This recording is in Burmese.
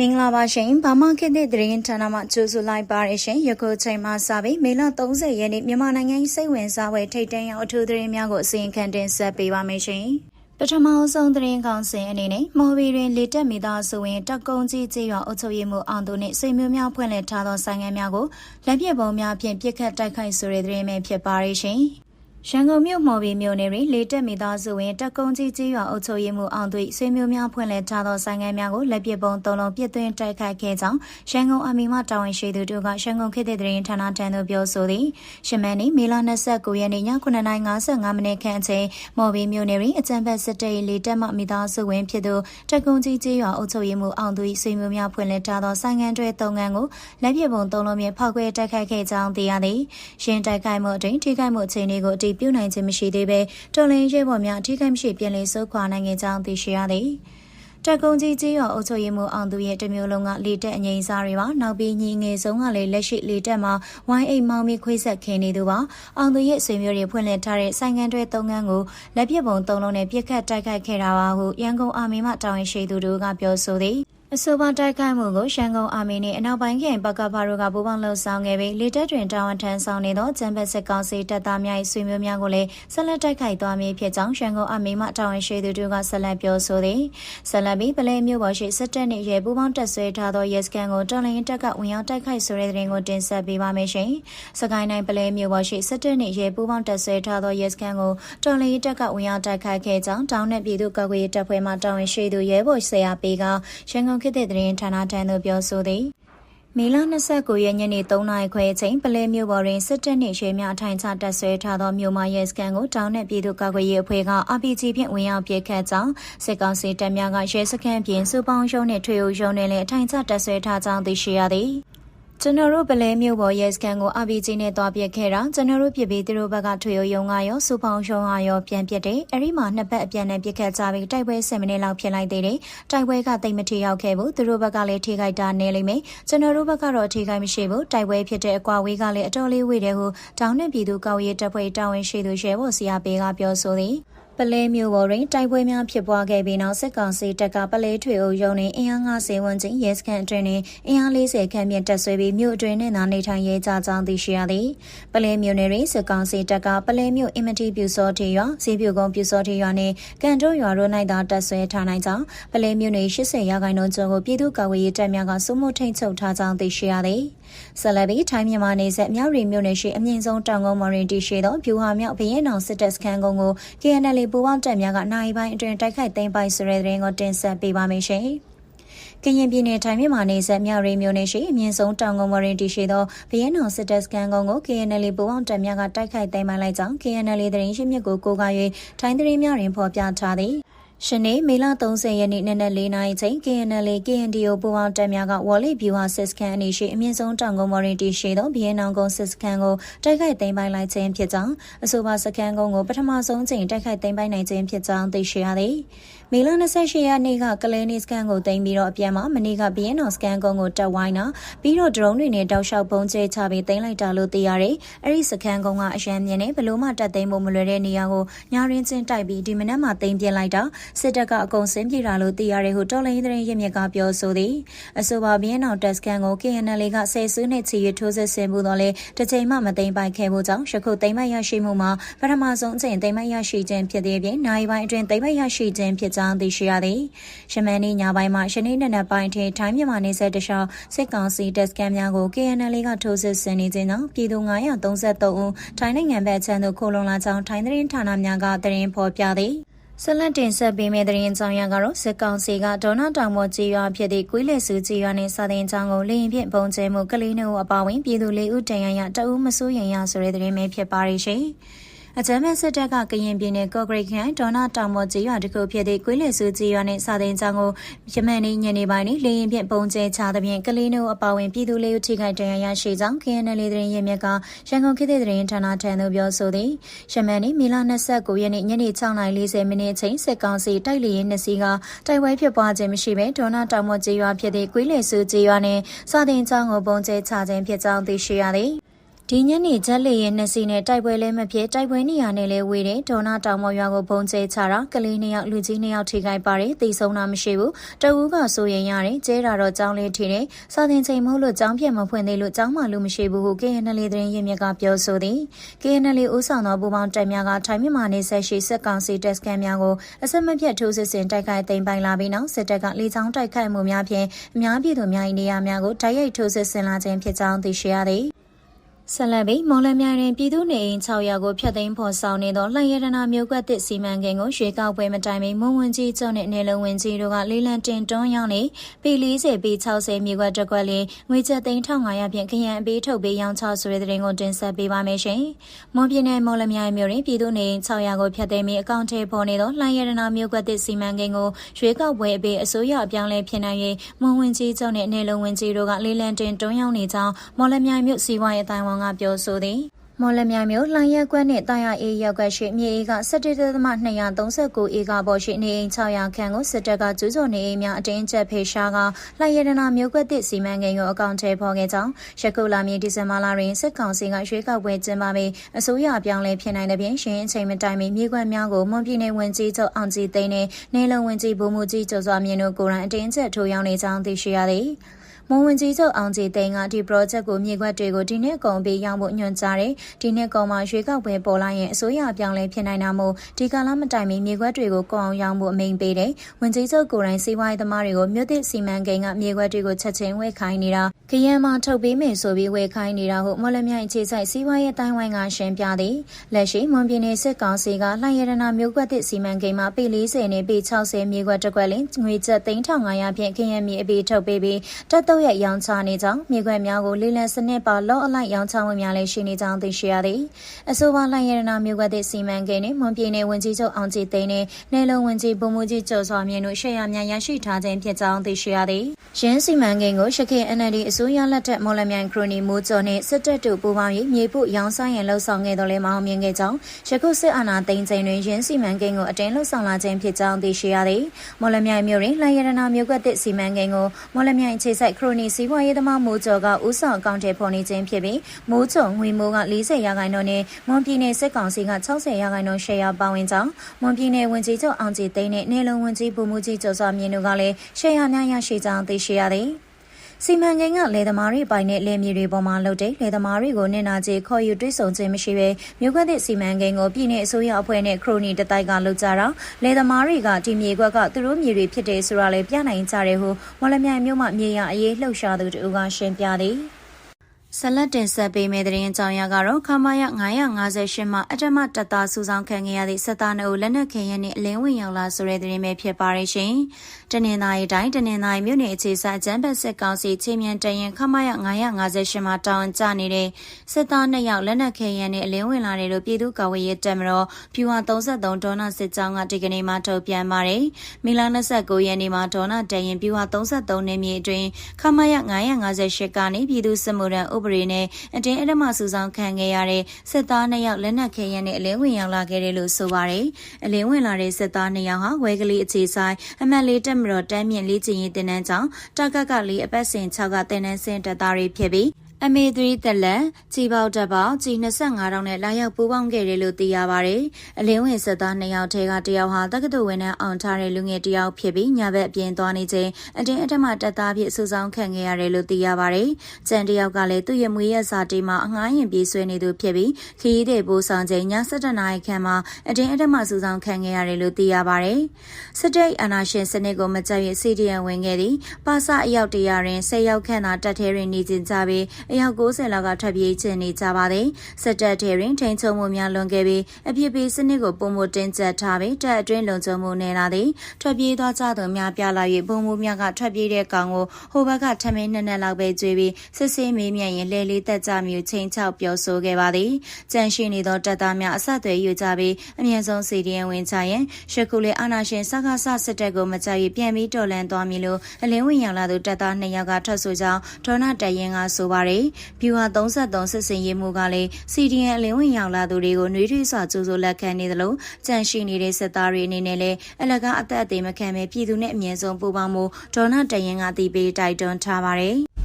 မင်္ဂလာပါရှင်ဗမာခေတ်သစ်သတင်းဌာနမှကြိုဆိုလိုက်ပါရရှင်ယခုချိန်မှစပြီးမေလ30ရက်နေ့မြန်မာနိုင်ငံစိတ်ဝင်စားဖွယ်ထိတ်တန့်ရောက်အထူးသတင်းများကိုအစီရင်ခံတင်ဆက်ပေးပါမယ်ရှင်ပထမဆုံးသတင်းကောင်းစဉ်အနေနဲ့မော်ဘီတွင်လေတက်မိသားစုဝင်တက်ကုန်းကြီးကျေးရွာအုပ်ချုပ်ရေးမှူးအောင်သူနှင့်စိတ်မျိုးများဖွင့်လှစ်ထားသောဆိုင်ငယ်များကိုလက်ပြပုံများဖြင့်ပြစ်ခတ်တိုက်ခိုက်ဆိုတဲ့သတင်းပဲဖြစ်ပါရရှင် ရန်ကုန်မြို့မော်ဘီမြို့နယ်တွင်လေတက်မိသားစုဝင်တက်ကုန်းကြီးကျေးရွာအုပ်ချုပ်ရေးမှူးအောင်သွေးဆွေမျိုးများဖွင့်လှစ်ထားသောဆိုင်ငယ်များကိုလက်ပစ်ပုံသုံးလုံးပြစ်သွင်းတိုက်ခိုက်ခဲ့ကြောင်းရန်ကုန်အမီမတာဝန်ရှိသူတို့ကရန်ကုန်ခေတ်သစ်သတင်းဌာနထံသို့ပြောဆိုသည်ရှမန်နီမေလ29ရက်နေ့ည9:55မိနစ်ခန့်အချိန်မော်ဘီမြို့နယ်တွင်အကြံဖက်စစ်တေးလေတက်မှမိသားစုဝင်ဖြစ်သူတက်ကုန်းကြီးကျေးရွာအုပ်ချုပ်ရေးမှူးအောင်သွေးဆွေမျိုးများဖွင့်လှစ်ထားသောဆိုင်ငယ်တွေသုံးငန်းကိုလက်ပစ်ပုံသုံးလုံးဖြင့်ဖောက်ခွဲတိုက်ခိုက်ခဲ့ကြောင်းသိရသည်ရှင်တိုက်ခိုက်မှုအတွင်းထိခိုက်မှုအခြေအနေကိုအတည်ပြုနိုင်ခြင်းမရှိသေးဘဲတော်လင်းရဲဘော်များအထူးကမရှိပြန်လည်ဆုတ်ခွာနိုင်ခဲ့ကြောင်းသိရှိရသည်တက်ကုန်းကြီးကြီးရောအုပ်ချုပ်ရေးမှူးအောင်သူရဲ့တမျိုးလုံးကလေတက်အငိမ့်စားတွေပါနောက်ပြီးညီငယ်ဆုံးကလည်းလက်ရှိလေတက်မှာဝိုင်းအိမ်မောင်းပြီးခွေးဆက်ခင်းနေသူပါအောင်သူရဲ့ဆွေမျိုးတွေဖွင့်လှစ်ထားတဲ့ဆိုင်ငံတွဲသုံးငန်းကိုလက်ပြပုံသုံးလုံးနဲ့ပြစ်ခတ်တိုက်ခိုက်ခဲ့တာပါဟုရန်ကုန်အာမီမှတာဝန်ရှိသူတို့ကပြောဆိုသည် အဆိုပါတိုက်ခိုက်မှုကိုရှန်ကုန်အာမီနှင့်အနောက်ပိုင်းခရိုင်ပကဖာတို့ကပူးပေါင်းလှုပ်ဆောင်ခဲ့ပြီးလေတက်တွင်တာဝန်ထမ်းဆောင်နေသောကျန်းဖက်စစ်ကောင်စီတပ်သားများ၏ဆွေမျိုးများကိုလည်းဆက်လက်တိုက်ခိုက်သွားမည်ဖြစ်ကြောင်းရှန်ကုန်အာမီမှတာဝန်ရှိသူတို့ကဆက်လက်ပြောဆိုသည်ဆက်လက်ပြီးပလဲမျိုးပေါ်ရှိစစ်တပ်နှင့်ရဲပူးပေါင်းတပ်ဆွဲထားသောရဲစခန်းကိုတော်လိုင်းတပ်ကဝင်ရောက်တိုက်ခိုက်ဆိုတဲ့တဲ့ရင်ကိုတင်ဆက်ပေးပါမယ်ရှင်။စကိုင်းတိုင်းပလဲမျိုးပေါ်ရှိစစ်တပ်နှင့်ရဲပူးပေါင်းတပ်ဆွဲထားသောရဲစခန်းကိုတော်လိုင်းတပ်ကဝင်ရောက်တိုက်ခိုက်ခဲ့ကြောင်းတောင်းနဲ့ပြည်သူ့ကာကွယ်ရေးတပ်ဖွဲ့မှတာဝန်ရှိသူရဲဘော်ဆရာပေးကရှန်ကုန်ခေတ်တဲ့သတင်းဌာနထံသို့ပြောဆိုသည်မေလ29ရက်ညနေ3နာရီခွဲအချိန်ပလဲမြို့ပေါ်တွင်စစ်တပ်နှင့်ရဲများအထိုင်ချတပ်ဆွဲထားသောမြို့မရဲစခန်းကိုတောင်းနဲ့ပြည်သူ့ကာကွယ်ရေးအဖွဲ့က RPG ဖြင့်ဝင်ရောက်ပစ်ခတ်ကြောင်းစစ်ကောင်စီတပ်များကရဲစခန်းပြင်စုပေါင်းရုံးနှင့်ထွေအုပ်ရုံးနှင့်လည်းအထိုင်ချတပ်ဆွဲထားကြောင်းသိရှိရသည် ကျွန်တော်တို့ပလဲမျိုးပေါ်ရဲစခန်းကို RPG နဲ့တွားပြစ်ခဲ့တာကျွန်တော်တို့ပြစ်ပြီးသူတို့ဘက်ကထွေရုံကရောစူပေါင်းရှုံးကရောပြန်ပြစ်တယ်အဲ့ဒီမှာနှစ်ပတ်အပြန်နဲ့ပြစ်ခတ်ကြပြီးတိုက်ပွဲ10မိနစ်လောက်ဖြစ်လိုက်သေးတယ်တိုက်ပွဲကတိတ်မထီရောက်ခဲ့ဘူးသူတို့ဘက်ကလည်းထိခိုက်တာနေလိမ့်မယ်ကျွန်တော်တို့ဘက်ကတော့ထိခိုက်မရှိဘူးတိုက်ပွဲဖြစ်တဲ့အကွာဝေးကလည်းအတော်လေးဝေးတယ်ဟုတောင်းနဲ့ပြည်သူကောက်ရေးတပ်ဖွဲ့တာဝန်ရှိသူရဲဘော်ဆရာပေကပြောဆိုသည် ပလဲမျိုးပေါ်တွင်တိုက်ပွဲများဖြစ်ပွားခဲ့ပြီးနောက်စစ်ကောင်စီတပ်ကပလဲထွေအုပ်ရုံးနှင့်အင်အား90ဝန်းကျင်ရဲစခန်းအတွင်းတွင်အင်အား40ခန့်ဖြင့်တပ်ဆွဲပြီးမြို့အတွင်းနှင့်သာနေထိုင်ရဲကြကြောင်းသိရှိရသည်ပလဲမျိုးနယ်တွင်စစ်ကောင်စီတပ်ကပလဲမျိုးအင်မတီပြူစောထေရွာဈေးပြူကုန်းပြူစောထေရွာနှင့်ကန်တိုးရွာတို့၌သာတပ်ဆွဲထားနိုင်ကြောင်းပလဲမျိုးနယ်80ရာခိုင်နှုန်းကျော်ကိုပြည်သူ့ကာကွယ်ရေးတပ်များကစုမှုထိန်ချုပ်ထားကြောင်းသိရှိရသည် ဆက်လက်ပြီးထိုင်းမြန်မာနယ်စပ်မြောက်ရီမြို့နယ်ရှိအမြင့်ဆုံးတောင်ကုန်းမော်ရင်တီရှိသောဖြူဟာမြောက်ဘရင်အောင်စစ်တပ်စခန်းကုန်းကို KNL ပူပေါင်းတပ်များကနိုင်ပိုင်းအတွင်တိုက်ခိုက်သိမ်းပိုက်ဆိုတဲ့သတင်းကိုတင်ဆက်ပေးပါမယ်ရှင်။ကရင်ပြည်နယ်ထိုင်းမြန်မာနယ်စပ်မြောက်ရီမြို့နယ်ရှိအမြင့်ဆုံးတောင်ကုန်းမော်ရင်တီရှိသောဘရင်အောင်စစ်တပ်စခန်းကုန်းကို KNL ပူပေါင်းတပ်များကတိုက်ခိုက်သိမ်းပိုက်လိုက်ကြောင်း KNL သတင်းရှိမြစ်ကိုကိုးကား၍ထိုင်းသတင်းများတွင်ဖော်ပြထားသည်။ ရှနေ့မေလ30ရက်နေ့နနက်၄နာရီချိန် KNL KNDO ပူပေါင်းတပ်များကဝေါ်လီဗျူဟာစစ်စခန်းအနီးရှိအမြင့်ဆုံးတောင်ကုန်းမော်ရင်တီရှိသောဘီယန်နောင်ကုန်းစစ်စခန်းကိုတိုက်ခိုက်သိမ်းပိုက်လိုက်ခြင်းဖြစ်ကြောင်းအဆိုပါစခန်းကုန်းကိုပထမဆုံးချိန်တိုက်ခိုက်သိမ်းပိုက်နိုင်ခြင်းဖြစ်ကြောင်းသိရှိရသည်။မေလ28ရက်နေ့ကကလဲနီစကန်ကိုတင်ပြီးတော့အပြန်မှာမနေ့ကဘီယန်နောင်စကန်ကုန်းကိုတက်ဝိုင်းတာပြီးတော့ဒရုန်းတွေနဲ့တောက်လျှောက်ပုံကျဲချပြီးတင်လိုက်တာလို့သိရတယ်။အဲဒီစကန်ကုန်းကအရန်မြင်နေဘလို့မှတက်သိမ်းဖို့မလွယ်တဲ့နေရာကိုညာရင်းချင်းတိုက်ပြီးဒီမနက်မှတင်ပြလိုက်တာစစ်တပ်ကအကုန်စင်ပြေတာလို့သိရတယ်ဟုတော်လိုင်းသတင်းရင်းမြစ်ကပြောဆိုသည်အဆိုပါဘီယန်နောင်တက်စကန်ကို KNL ကဆယ်စုနှစ်ချီရထိုးစစ်ဆင်မှုတော့လေတစ်ချိန်မှမသိမ်းပိုက်ခဲ့မှုကြောင့်ယခုသိမ်းပိုက်ရရှိမှုမှာပထမဆုံးအချိန်သိမ်းပိုက်ရရှိခြင်းဖြစ်တဲ့အပြင်နိုင်ပိုင်းအတွင်းသိမ်းပိုက်ရရှိခြင်းဖြစ်ကြောင်းသိရှိရသည်ရှမန်နီညပိုင်းမှာရှနေ့နနက်ပိုင်းထိထိုင်းမြန်မာနေဆက်တခြားစစ်ကောင်စီတက်စကန်များကို KNL ကထိုးစစ်ဆင်နေခြင်းကြောင့်ပြည်သူ933ဦးထိုင်းနိုင်ငံဘက်ခြမ်းသို့ခိုလုံလာကြောင်းထိုင်းသတင်းဌာနများကသတင်းဖော်ပြသည် ဆက်လက်တင်ဆက်ပေးမယ့်သတင်းကြောင်းရကတော့စစ်ကောင်စီကဒေါနာတောင်ပေါ်ကြီးရွာဖြစ်သည့်ကွေးလက်စုကြီးရွာနှင့်စာတင်ချောင်းကိုလေရင်ဖြင့်ပုံကျဲမှုကလေးနှုတ်အပါဝင်ပြည်သူလေးဦးတန်ရရတအူးမစိုးရင်ရဆိုတဲ့သတင်းပဲဖြစ်ပါရဲ့ရှင်။ အကြမ်းဖက်စစ်တပ်ကကရင်ပြည်နယ်ကော့ဂရိတ်ခရိုင်ဒေါနာတောင်မော်ကြီးရွာတစ်ခုဖြစ်တဲ့ကွေးလေစုကြီးရွာနဲ့စာသိန်းချောင်းကိုယမန်နေ့ညနေပိုင်းにလေရင်ဖြင့်ပုံကျဲချသဖြင့်ကလေးနှုတ်အပါဝင်ပြည်သူလေးဦးထိခိုက်ဒဏ်ရာရရှိကြောင်း KNL သတင်းရင်းမြစ်ကရန်ကုန်ခေတ်သစ်သတင်းဌာနထံသို့ပြောဆိုသည်ယမန်နေ့မေလ29ရက်နေ့ညနေ6:40မိနစ်အချိန်စစ်ကောင်စီတိုက်လေရင်နှစ်စီးကတိုက်ပွဲဖြစ်ပွားခြင်းမရှိဘဲဒေါနာတောင်မော်ကြီးရွာဖြစ်တဲ့ကွေးလေစုကြီးရွာနဲ့စာသိန်းချောင်းကိုပုံကျဲချခြင်းဖြစ်ကြောင်းသိရှိရသည် ဒီညနေဂျက်လေရဲ့နှစ်စီနဲ့တိုက်ပွဲလဲမဖြစ်တိုက်ပွဲနေရာနဲ့လဲဝေးတဲ့ဒေါနာတောင်မော်ရွာကိုပုံကျဲချတာကလေးနှစ်ယောက်လူကြီးနှစ်ယောက်ထိခိုက်ပါတယ်တီဆုံးတာမရှိဘူးတအူးကဆိုရင်ရတယ်ကျဲတာတော့ကြောင်းလေးထီတယ်စာသင်ချိန်မဟုတ်လို့ကြောင်းပြတ်မဖွင့်သေးလို့ကြောင်းမှလူမရှိဘူးဟု KNL သတင်းရင်းမြစ်ကပြောဆိုသည် KNL ဦးဆောင်သောပူပေါင်းတပ်များကထိုင်းမြန်မာနယ်ဆက်ရှိစစ်ကောင်စီတပ်စခန်းများကိုအဆက်မပြတ်ထိုးစစ်ဆင်တိုက်ခိုက်သိမ်းပိုင်လာပြီးနောက်စစ်တပ်ကလေကြောင်းတိုက်ခိုက်မှုများဖြင့်အများပြည်သူများ၏နေရာများကိုတိုက်ရိုက်ထိုးစစ်ဆင်လာခြင်းဖြစ်ကြောင်းသိရှိရသည် ဆက်လက်ပြီးမော်လမြိုင်တွင်ပြည်သူနေအိမ်6ရာကိုဖျက်သိမ်းဖော်ဆောင်နေသောလှန်ရတနာမျိုးကွက်တစ်စီမံကိန်းကိုရွေးကောက်ပွဲမတိုင်မီမုံဝင်ကြီးကျုံနဲ့နေလုံဝင်ကြီးတို့ကလေးလံတင်တွန်းရောက်နေပေ40ပေ60 မြေကွက်တစ်ကွက်လင်းငွေကျပ်သိန်း1500ဖြင့်ခရံအပေးထုတ်ပေးရောင်းချဆိုတဲ့တဲ့ရင်ကိုတင်ဆက်ပေးပါမယ်ရှင်။မွန်ပြည်နယ်မော်လမြိုင်မြို့တွင်ပြည်သူနေအိမ်6ရာကိုဖျက်သိမ်းပြီးအကောင့်ထဲပေါ်နေသောလှန်ရတနာမျိုးကွက်တစ်စီမံကိန်းကိုရွေးကောက်ပွဲအပေးအစိုးရအပြောင်းလဲဖြစ်နိုင်၍မွန်ဝင်ကြီးကျုံနဲ့နေလုံဝင်ကြီးတို့ကလေးလံတင်တွန်းရောက်နေကြောင်းမော်လမြိုင်မြို့စီးပွားရေးအတိုင်းဝန်ကပြောဆိုသည်မော်လမြိုင်မြို့လှိုင်းရက်ကွက်နှင့်တာယာအေးရပ်ကွက်ရှိမြေအေးက17.239ဧကပေါ်ရှိနေအိမ်600ခန့်ကိုစစ်တပ်ကကျူးကျော်နေအိမ်များအတင်းကျပ်ဖေရှားကလှိုင်းရတနာမြို့ကွက်သစ်စီမံကိန်းကိုအကောင့်ထဲပေါ်ခဲ့ကြောင်းရကုလာမြေဒီဇင်ဘာလတွင်စစ်ကောင်စီကရွေးကောက်ပွဲကျင်းပပြီးအစိုးရပြောင်းလဲဖြစ်နိုင်တဲ့ပြင်ရှင်အချိန်မတိုင်မီမြေကွက်များကိုမွန်ပြည်နယ်ဝင်ကြီးချုပ်အောင်ကြည်သိန်းနဲ့နေလုံဝင်ကြီးဗိုလ်မှူးကြီးကျော်စွာမြင့်တို့ကိုယ်တိုင်အတင်းကျပ်ထိုးရောက်နေကြောင်းသိရှိရသည်။ မွန်ဝင်ကြီးချုပ်အောင်ကြည်သိန်းကဒီ project ကိုမြေခွက်တွေကိုဒီနှစ်ကုန်ပြီးရောင်းဖို့ညွှန်ကြားတယ်။ဒီနှစ်ကုန်မှာရွေးကောက်ပွဲပေါ်လာရင်အစိုးရပြောင်းလဲဖြစ်နိုင်တာမို့ဒီကာလမတိုင်မီမြေခွက်တွေကိုကုန်အောင်ရောင်းဖို့အမိန့်ပေးတယ်။ဝင်ကြီးချုပ်ကိုယ်တိုင်စီးပွားရေးသမားတွေကိုမြို့သစ်စီမံကိန်းကမြေခွက်တွေကိုချက်ချင်းဝယ်ခိုင်းနေတာ။ခရမ်းမှာထုတ်ပေးမယ်ဆိုပြီးဝယ်ခိုင်းနေတာဟုမော်လမြိုင်အခြေစိုက်စီးပွားရေးတိုင်းဝိုင်းကရှင်းပြသည်။လက်ရှိမွန်ပြည်နယ်စစ်ကောင်စီကလှိုင်ရတနာမြို့ခွက်သစ်စီမံကိန်းမှာပေ40နဲ့ပေ60မြေခွက်တစ်ခွက်လင်းငွေကျပ်3500ဖြင့်ခရမ်းမြေအပေးထုတ်ပေးပြီးတက်တော့ရရောင်းချနေကြောင်းမြေခွက်များကိုလေးလံစနစ်ပါလော့အလိုက်ရောင်းချမှုများလည်းရှိနေကြောင်းသိရှိရသည်အဆိုပါလှိုင်ရတနာမြို့ခွက်သစ်စီမံကိန်းနှင့်မွန်ပြည်နယ်ဝန်ကြီးချုပ်အောင်ကြည်သိန်းနှင့်နယ်လုံဝန်ကြီးဗိုလ်မှူးကြီးကျော်စွာမြင့်တို့ရှေ့ရများရရှိထားခြင်းဖြစ်ကြောင်းသိရှိရသည်ရင်းစီမံကိန်းကိုရှခေ NLD အစိုးရလက်ထက်မော်လမြိုင်ခရိုနီမိုးကျော်နှင့်စစ်တပ်တို့ပူးပေါင်း၍မြေပုရောင်းဆိုင်ရန်လှုပ်ဆောင်ခဲ့တော်လဲမအောင်မြင်ခဲ့ကြောင်းယခုစစ်အာဏာသိမ်းချိန်တွင်ရင်းစီမံကိန်းကိုအတင်းလှုပ်ဆောင်လာခြင်းဖြစ်ကြောင်းသိရှိရသည်မော်လမြိုင်မြို့တွင်လှိုင်ရတနာမြို့ခွက်သစ်စီမံကိန်းကိုမော်လမြိုင်ခြေဆိုင်ခရိုနီစီးပွားရေးသမားမိုးကျော်ကဥဆောင်အကောင့်ထဲပေါ်နေခြင်းဖြစ်ပြီးမိုးချုံငွေမိုးက40ရာခိုင်နှုန်းနဲ့မွန်ပြည်နယ်စစ်ကောင်စီက60ရာခိုင်နှုန်းရှယ်ယာပါဝင်ကြောင်းမွန်ပြည်နယ်ဝန်ကြီးချုပ်အောင်ကြည်သိန်းနဲ့နေလုံဝန်ကြီးဗိုလ်မှူးကြီးကျော်စွာမြင့်တို့ကလည်းရှယ်ယာများရရှိကြောင်းသိရှိရသည် စီမံကိန်းကလယ်သမားတွေပိုင်တဲ့လယ်မြေတွေပေါ်မှာလုပ်တဲ့လယ်သမားတွေကိုနေနာကြီးခေါ်ယူတွိဆုံခြင်းမရှိဘဲမြို့ခွက်သစ်စီမံကိန်းကိုပြည်내အစိုးရအဖွဲ့နဲ့ခရိုနီတတိုက်ကလုပ်ကြတာလယ်သမားတွေကဒီမြေခွက်ကသူတို့မြေတွေဖြစ်တယ်ဆိုတာလည်းပြနိုင်ကြတယ်ဟုမော်လမြိုင်မြို့မှာမြေရအရေးလှုပ်ရှားသူတို့ကရှင်းပြသည်ဆလတ်တင်ဆက်ပေးမယ့်တဲ့ရင်ကြောင်ရကတော့ခမာယ958မှာအတမတတစူဆောင်ခံခဲ့ရသည့်စစ်သားနှုတ်လက်နက်ခဲရဲနဲ့အလင်းဝင်ရောက်လာဆိုတဲ့တဲ့ရင်ပဲဖြစ်ပါရဲ့ရှင်။တနင်္သာရီတိုင်းတနင်္သာရီမြို့နယ်အခြေစိုက်ကျန်းဘက်စစ်ကောင်စီချင်းမြန်တရင်ခမာယ958မှာတောင်းကြနေတဲ့စစ်သား2ယောက်လက်နက်ခဲရဲနဲ့အလင်းဝင်လာတယ်လို့ပြည်သူ့ကာကွယ်ရေးတပ်မတော်ဖြူဟာ33ဒေါနာစစ်ကြောင်းကဒီကနေ့မှထုတ်ပြန်ပါတယ်။မီလာ29ရက်နေ့မှာဒေါနာတရင်ဖြူဟာ33နေမြေအတွင်းခမာယ958ကနေပြည်သူ့စစ်မှုထမ်းဥပဒေနဲ့အတင်းအဓမ္မစုဆောင်ခံခဲ့ရတဲ့စစ်သား2ယောက်လက်နက်ခဲယမ်းနဲ့အလင်းဝင်ရောက်လာခဲ့တယ်လို့ဆိုပါတယ်။အလင်းဝင်လာတဲ့စစ်သား2ယောက်ဟာဝဲကလေးအခြေဆိုင်အမတ်လေးတက်မတော်တမ်းမြင့်လေးချင်ရင်တင်နန်းကြောင့်တက်ကကလေးအပတ်စဉ်6ကတင်နန်းစင်တပ်သားတွေဖြစ်ပြီး အမေ3တက်လက်ကြီးပေါတက်ပေါကြီး25တောင်းနဲ့လာရောက်ပူးပေါင်းခဲ့တယ်လို့သိရပါတယ်။အလင်းဝင်စစ်သား2ယောက်ထဲကတယောက်ဟာတက္ကသိုလ်ဝင်နှန်းအောင်ထားတဲ့လူငယ်တယောက်ဖြစ်ပြီးညာဘက်အပြင်သွားနေချိန်အတင်းအဓမ္မတပ်သားဖြစ်စုဆောင်ခံခဲ့ရတယ်လို့သိရပါတယ်။ကျန်တယောက်ကလည်းသူ့ရဲ့မွေးရစာတီမှာအငှားရင်ပြေးဆွဲနေသူဖြစ်ပြီးခရီးတဲ့ပိုးဆောင်ချိန်ည7နာရီခန့်မှာအတင်းအဓမ္မစုဆောင်ခံခဲ့ရတယ်လို့သိရပါတယ်။စစ်တပ်အာဏာရှင်စနစ်ကိုမကြိုက်ရ CDN ဝင်ခဲ့သည်။ပါစာအယောက်တရာတွင်10ယောက်ခန့်သာတပ်ထဲတွင်နေကျင်ကြပြီးအယောက်90လောက်ကထွက်ပြေးချင်နေကြပါတယ်။စစ်တပ်ထဲတွင်ထိန်းချုပ်မှုများလွန်ခဲ့ပြီးအပြစ်ပေးစနစ်ကိုပုံမတင်ကျပ်ထားပြီးတပ်အတွင်းလုံခြုံမှုနေလာသည်။ထွက်ပြေးသွားကြသူများပြလာ၍ပုံမှုများကထွက်ပြေးတဲ့ကောင်ကိုဟိုဘက်ကထမင်းနှစ်နှစ်လောက်ပဲကျွေးပြီးစစ်ဆေးမေးမြန်းရင်လဲလေးတက်ကြမျိုးချင်းချောက်ပြောဆိုခဲ့ပါသည်။ကြန့်ရှိနေသောတပ်သားများအဆက်အသွယ်ယူကြပြီးအမြင့်ဆုံးစီဒီယံဝင်ချရင်ရှခုလေအာနာရှင်စကားဆစစ်တပ်ကိုမကြိုက်ပြန်ပြီးတော်လန်သွားမည်လို့အလင်းဝင်ရောက်လာသူတပ်သားနှစ်ယောက်ကထွက်ဆိုကြောင်းဒေါနာတရင်ကဆိုပါတယ်။ဗျူဟာ33စစ်စင်ရေးမှုကလည်း CDN အလင်းဝင်ရောက်လာသူတွေကိုနှွေးထွေးစွာကြိုးစိုးလက်ခံနေသလိုကြန့်ရှိနေတဲ့စစ်သားတွေအနေနဲ့လည်းအလကားအသက်အသေးမခံပဲပြည်သူနဲ့အမြင့်ဆုံးပူးပေါင်းမှုဒေါနာတရင်ကတည်ပြီးတိုက်တွန်းထားပါတယ်